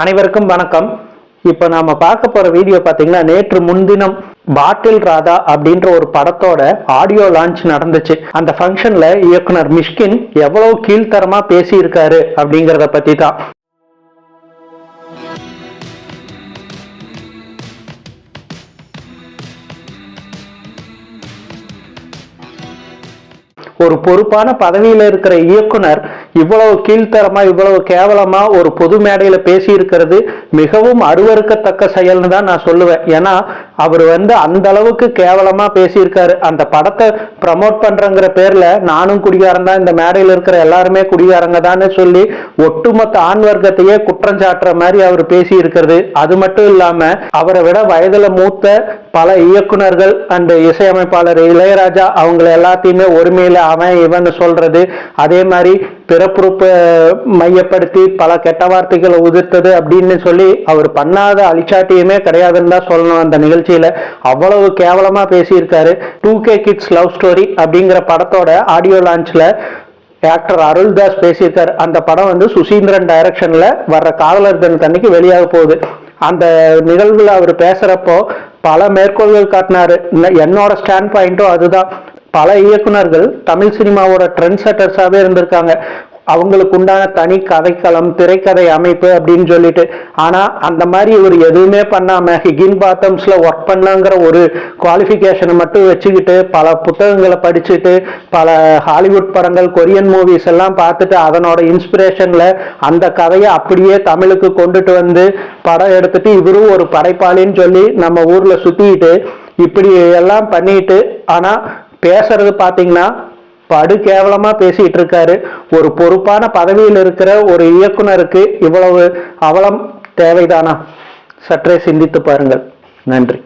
அனைவருக்கும் வணக்கம். இப்போ நாம பார்க்க போற வீடியோ பார்த்தீங்கன்னா நேற்று முன்தினம் பாட்டில் ராதா அப்படின்ற ஒரு படத்தோட ஆடியோ லான்ச் நடந்துச்சு. அந்த ஃபங்க்ஷன்ல இயக்குனர் மிஷ்கின் எவ்வளவு கீழ்த்தரமா பேசியிருக்காரு அப்படிங்கிறத பத்தி தான் ஒரு பொறுப்பான பதவியில இருக்கிற இயக்குனர் இவ்வளவு கீழ்த்தரமா இவ்வளவு கேவலமா ஒரு பொது மேடையில பேசி இருக்கிறது மிகவும் அருவருக்கத்தக்க செயல்னு தான் நான் சொல்லுவேன். ஏன்னா அவர் வந்து அந்த அளவுக்கு கேவலமா பேசியிருக்காரு. அந்த படத்தை ப்ரமோட் பண்றங்கிற பேர்ல நானும் குடிகாரன் தான் இந்த மேடையில இருக்கிற எல்லாருமே குடிகாரங்க தான் சொல்லி ஒட்டுமொத்த ஆண் வர்க்கத்தையே குற்றம் சாட்டுற மாதிரி அவர் பேசி இருக்கிறது. அது மட்டும் இல்லாம அவரை விட வயதுல மூத்த பல இயக்குனர்கள் அண்ட் இசையமைப்பாளர் இளையராஜா அவங்கள எல்லாத்தையுமே ஒருமையில அவன் இவன் சொல்றது. அதே மாதிரி பிறப்புறுப்பை மையப்படுத்தி பல கெட்ட வார்த்தைகளை உதிர்த்தது அப்படின்னு சொல்லி அவர் பண்ணாத அழிச்சாட்டியுமே கிடையாதுன்னு தான் சொல்லணும் அந்த நிகழ்ச்சியில. அவ்வளவு கேவலமா பேசியிருக்காரு. Two K kids love story அப்படிங்கிற படத்தோட ஆடியோ லான்ச்ல ஆக்டர் அருள்தாஸ் பேசியிருக்கார். அந்த படம் வந்து சுசீந்திரன் டைரக்ஷனில் வர்ற காதலர் தினத்தன்னைக்கு வெளியாக போகுது. அந்த நிகழ்வில் அவர் பேசுகிறப்போ பல மேற்கோள்கள் காட்டினாரு. என்னோட ஸ்டாண்ட் பாயிண்ட்டும் அதுதான். பல இயக்குனர்கள் தமிழ் சினிமாவோட ட்ரெண்ட் செட்டர்ஸாகவே இருந்திருக்காங்க. அவங்களுக்கு உண்டான தனி கதைக்களம் திரைக்கதை அமைப்பு அப்படின்னு சொல்லிட்டு. ஆனா அந்த மாதிரி இவர் எதுவுமே பண்ணாம ஹிகின் பாத்தம்ஸ்ல ஒர்க் பண்ணாங்கிற ஒரு குவாலிஃபிகேஷனை மட்டும் வச்சுக்கிட்டு பல புத்தகங்களை படிச்சுட்டு பல ஹாலிவுட் படங்கள் கொரியன் மூவிஸ் எல்லாம் பார்த்துட்டு அதனோட இன்ஸ்பிரேஷன்ல அந்த கதையை அப்படியே தமிழுக்கு கொண்டுட்டு வந்து படம் எடுத்துட்டு இவரும் ஒரு படைப்பாளின்னு சொல்லி நம்ம ஊர்ல சுத்திட்டு இப்படி எல்லாம் பண்ணிட்டு ஆனா பேசுறது பாத்தீங்கன்னா படு கேவலமா பேசிட்டு இருக்காரு. ஒரு பொறுப்பான பதவியில் இருக்கிற ஒரு இயக்குனருக்கு இவ்வளவு அவலம் தேவைதானா? சற்றே சிந்தித்து பாருங்கள். நன்றி.